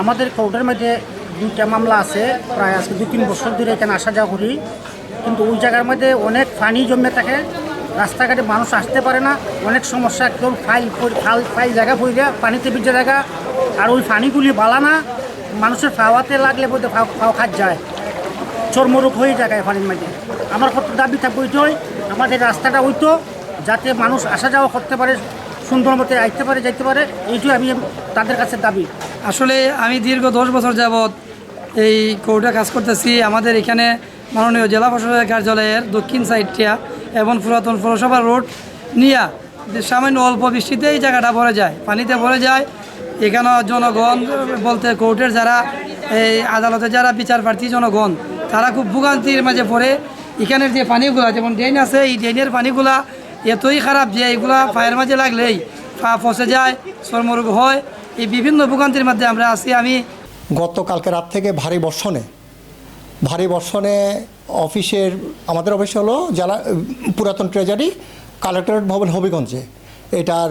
আমাদের কোর্টের মধ্যে দুইটা মামলা আছে, প্রায় আজকে দু তিন বছর ধরে এখানে আসা যাওয়া করি। কিন্তু ওই জায়গার মধ্যে অনেক পানি জমে থাকে, রাস্তাঘাটে মানুষ আসতে পারে না, অনেক সমস্যা কেউ ফাইল ফাল ফাইল জায়গা পড়ে, পানিতে ভিজে জায়গা, আর ওই পানিগুলি বালা না, মানুষের খাওয়াতে লাগলে বলতে খাওয়া খাত যায়। চর্মরোগ হয়ে যায় পানির মধ্যে। আমার কত দাবি থাকবে ওইটাই আমাদের রাস্তাটা ওইতো যাতে মানুষ আসা যাওয়া করতে পারে, সুন্দর মতে আইতে পারে, যাইতে পারে, এইটাই আমি তাদের কাছে দাবি। আসলে আমি দীর্ঘ দশ বছর যাবৎ এই কোর্টে কাজ করতেছি। আমাদের এখানে মাননীয় জেলা প্রশাসকের কার্যালয়ের দক্ষিণ সাইডটা এবং পুরাতন পৌরসভা রোড নিয়া সামান্য অল্প বৃষ্টিতে এই জায়গাটা ভরে যায়, পানিতে ভরে যায়। এখানে জনগণ বলতে কোর্টের যারা, এই আদালতে যারা বিচার প্রার্থী জনগণ, তারা খুব ভোগান্তির মাঝে পড়ে। এখানের যে পানিগুলা, যেমন ড্রেন আছে, এই ড্রেনের পানিগুলা এতই খারাপ যে এইগুলা পায়ের মাঝে লাগলেই পা ফসে যায়, চর্মরোগ হয়। এই বিভিন্ন ভোগান্তির মধ্যে আমরা আছি। আমি গতকালকে রাত থেকে ভারী বর্ষণে ভারী বর্ষণে অফিসের, আমাদের অফিস হলো জেলা, পুরাতন ট্রেজারি, কালেক্টরেট ভবন হবিগঞ্জে। এটার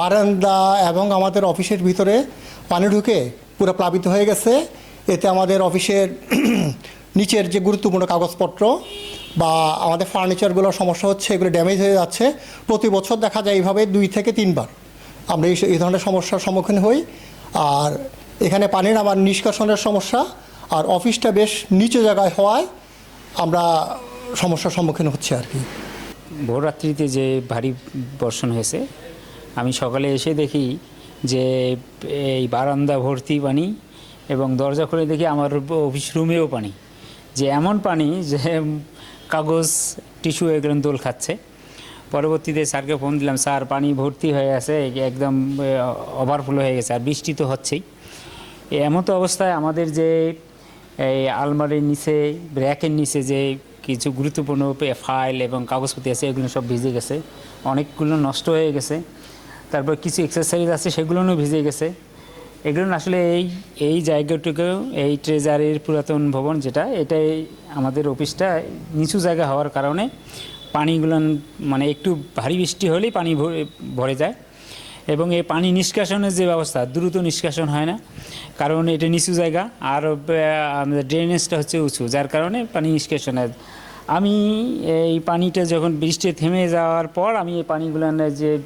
বারান্দা এবং আমাদের অফিসের ভিতরে পানি ঢুকে পুরো প্লাবিত হয়ে গেছে। এতে আমাদের অফিসের নিচের যে গুরুত্বপূর্ণ কাগজপত্র বা আমাদের ফার্নিচারগুলোর সমস্যা হচ্ছে, এগুলো ড্যামেজ হয়ে যাচ্ছে। প্রতি বছর দেখা যায় এইভাবে দুই থেকে তিনবার। আমরা এই ধরনের সমস্যার সম্মুখীন হই। আর এখানে পানির আমার নিষ্কাশনের সমস্যা, আর অফিসটা বেশ নিচু জায়গায় হওয়ায় আমরা সমস্যার সম্মুখীন হচ্ছে আর কি। ভোররাত্রিতে যে ভারী বর্ষণ হয়েছে, আমি সকালে এসে দেখি যে এই বারান্দা ভর্তি পানি এবং দরজা খুলে দেখি আমার অফিস রুমেও পানি। যে এমন পানি যে কাগজ, টিস্যু এগুলো দোল খাচ্ছে। পরবর্তীতে স্যারকে ফোন দিলাম, স্যার, পানি ভর্তি হয়ে আছে, একদম ওভারফ্লো হয়ে গেছে, আর বৃষ্টি তো হচ্ছেই। এমন তো অবস্থায় আমাদের যে এই আলমারির নিচে, র্যাকের নিচে যে কিছু গুরুত্বপূর্ণ ফাইল এবং কাগজপত্র আছে, এগুলো সব ভিজে গেছে। অনেকগুলো নষ্ট হয়ে গেছে। তারপর কিছু এক্সারসাইজ আছে, সেগুলোও ভিজে গেছে। এগুলো আসলে এই এই জায়গাটুকু, এই ট্রেজারের পুরাতন ভবন যেটা, এটাই আমাদের অফিসটা নিচু জায়গা হওয়ার কারণে পানিগুলো মানে একটু ভারী বৃষ্টি হলেই পানি ভরে- যায়। এবং এই পানি নিষ্কাশনের যে ব্যবস্থা, দ্রুত নিষ্কাশন হয় না। কারণ এটা নিচু জায়গা, আর আমাদের ড্রেনেজটা হচ্ছে উঁচু, যার কারণে পানি নিষ্কাশন হয়। আমি এই পানিটা যখন বৃষ্টি থেমে যাওয়ার পর আমি এই পানিগুলো যে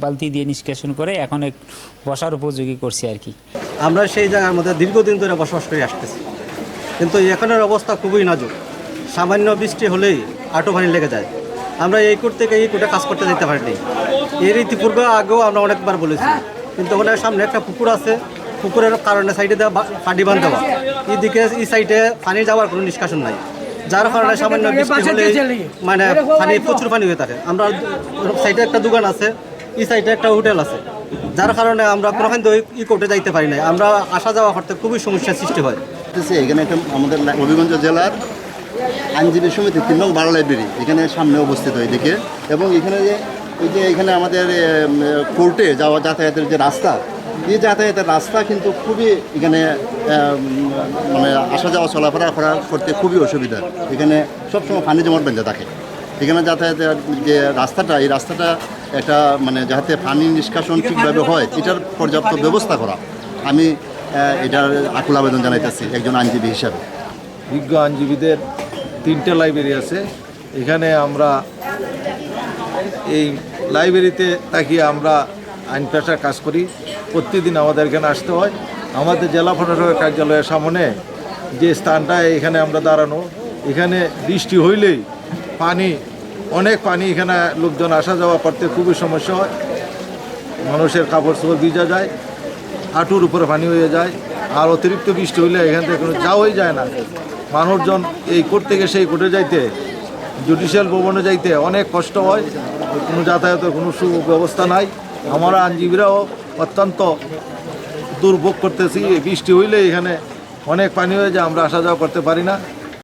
বালতি দিয়ে নিষ্কাশন করে এখন বসার উপযোগী করছি আর কি। আমরা সেই জায়গার মধ্যে দীর্ঘদিন ধরে বসবাস করে আসতেছি। কিন্তু এখানের অবস্থা খুবই নাজুক। সামান্য বৃষ্টি হলেই আটো পানি লেগে যায়। আমরা এই কোর্ট থেকে এই কোর্টে কাজ করতে যেতে পারিনি। এর ইতিপূর্বে আগেও আমরা অনেকবার বলেছি। কিন্তু ওখানে সামনে একটা পুকুর আছে। পুকুরের কারণে সাইডে দেওয়া পানি বান দেওয়া। এইদিকে এই সাইডে পানি যাওয়ার কোনো নিষ্কাশন নাই। যার কারণে সামান্য বৃষ্টি হলে মানে পানি প্রচুর পানি হয়ে থাকে। আমরা সাইডে একটা দোকান আছে। এই সাইডে একটা হোটেল আছে। যার কারণে আমরা কোনোখান থেকে ই কোর্টে যাইতে পারি না আমরা আসা যাওয়া করতে খুবই সমস্যার সৃষ্টি হয়। এখানে একটা আমাদের হবিগঞ্জ জেলার আইনজীবী সমিতি তিন নং বারো লাইব্রেরি এখানে সামনে অবস্থিত এদিকে। এবং এখানে যে, এই যে এখানে আমাদের কোর্টে যাওয়া যাতায়াতের যে রাস্তা, এই যাতায়াতের রাস্তা কিন্তু খুবই এখানে মানে আসা যাওয়া, চলাফেরা করা করতে খুবই অসুবিধা। এখানে সবসময় পানি জমাট বেঁধে থাকে। এখানে যাতায়াতের যে রাস্তাটা, এই রাস্তাটা একটা মানে যাতে পানি নিষ্কাশন ঠিকভাবে হয়, এটার পর্যাপ্ত ব্যবস্থা করা। আমি এটার আকুল আবেদন জানাইতেছি একজন আইনজীবী হিসাবে। বিজ্ঞ আইনজীবীদের তিনটে লাইব্রেরি আছে। এখানে আমরা এই লাইব্রেরিতে তাকিয়ে আমরা আইন পেশার কাজ করি। প্রতিদিন আমাদের এখানে আসতে হয়। আমাদের জেলা প্রশাসকের কার্যালয়ের সামনে যে স্থানটা, এখানে আমরা দাঁড়ানো। এখানে বৃষ্টি হইলেই পানি, অনেক পানি এখানে লোকজন আসা যাওয়া করতে খুবই সমস্যা হয়। মানুষের কাপড় চোপড় ভিজা যায়, হাঁটুর উপরে পানি হয়ে যায়। আর অতিরিক্ত বৃষ্টি হইলে এখান থেকে কোনো যাওয়াই যায় না। মানুষজন এই কোর্ট থেকে সেই কোর্টে যাইতে, জুডিশিয়াল ভবনে যাইতে অনেক কষ্ট হয়, কোনো যাতায়াতের কোনো সুব্যবস্থা নাই। আমরা আইনজীবীরাও অত্যন্ত দুর্ভোগ করতেছি বৃষ্টি হইলে এখানে অনেক পানি হয়ে যায়, আমরা আসা যাওয়া করতে পারি না।